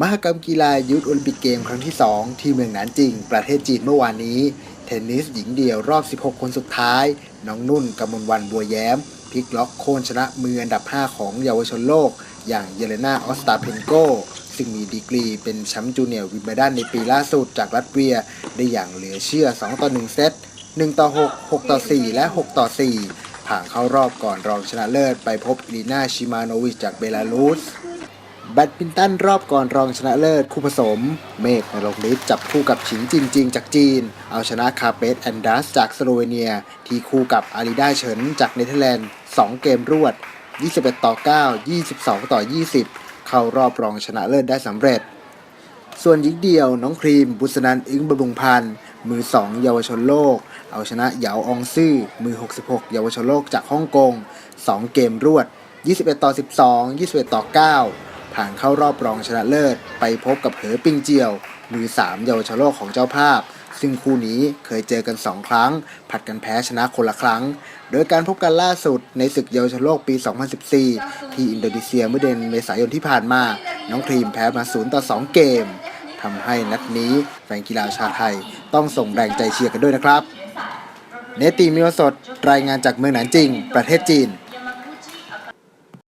มหกรรมกีฬายุทธโอลิมปิกเกมครั้งที่ 2 ที่เมืองหนานจิง ประเทศจีนเมื่อวานนี้ เทนนิสหญิงเดี่ยวรอบ 16 คนสุดท้าย น้องนุ่นกมลวันบัวแย้มพลิกล็อกโค่นชนะมืออันดับ 5 ของเยาวชนโลก อย่างเยเลนาออสตาเพนโก ซึ่งมีดีกรีเป็นแชมป์จูเนียร์วิมเบลดันในปีล่าสุดจากรัสเซีย ได้อย่างเหลือเชื่อ 2 ต่อ 1 เซต 1 ต่อ 6 6 ต่อ 4 และ 6 ต่อ 4 ผ่านเข้ารอบก่อนรองชนะเลิศไปพบอีลีนาชิมาโนวิชจากเบลารุส แบดมินตันรอบก่อนรองชนะเลิศ คู่ผสม เมฆนรงฤทธิ์จับคู่กับฉิงจินจิงจากจีน เอาชนะคาเปสแอนดัสจากสโลเวเนีย ที่คู่กับอาริดาเฉินจากเนเธอร์แลนด์ 2 เกมรวด 21 ต่อ 9 22 ต่อ 20 เข้ารอบรองชนะเลิศได้สำเร็จ ส่วนหญิงเดี่ยวน้องครีม บุษนันอึ้งบำรุงพันธ์มือ 2 เยาวชนโลก เอาชนะเหยาอองซื่อ มือ 66 เยาวชนโลกจากฮ่องกง 2 เกมรวด 21 ต่อ 12 21 ต่อ 9 ผ่านเข้ารอบรองชนะเลิศ ไปพบกับเหอปิงเจียวมือ3เยาวชนโลกของเจ้าภาพ ซึ่งคู่นี้เคยเจอกัน 2 ครั้ง ผัดกันแพ้ชนะคนละครั้ง โดยการพบกันล่าสุดในศึกเยาวชนโลกปี 2014 ที่อินโดนีเซียเมื่อเดือนเมษายนที่ผ่านมา น้องครีมแพ้มา 0 ต่อ 2 เกมทำให้นัดนี้แฟนกีฬาชาไทยต้องส่งแรงใจเชียร์กันด้วยนะครับ เนตีมิวสดรายงานจากเมืองหนานจิง ประเทศจีน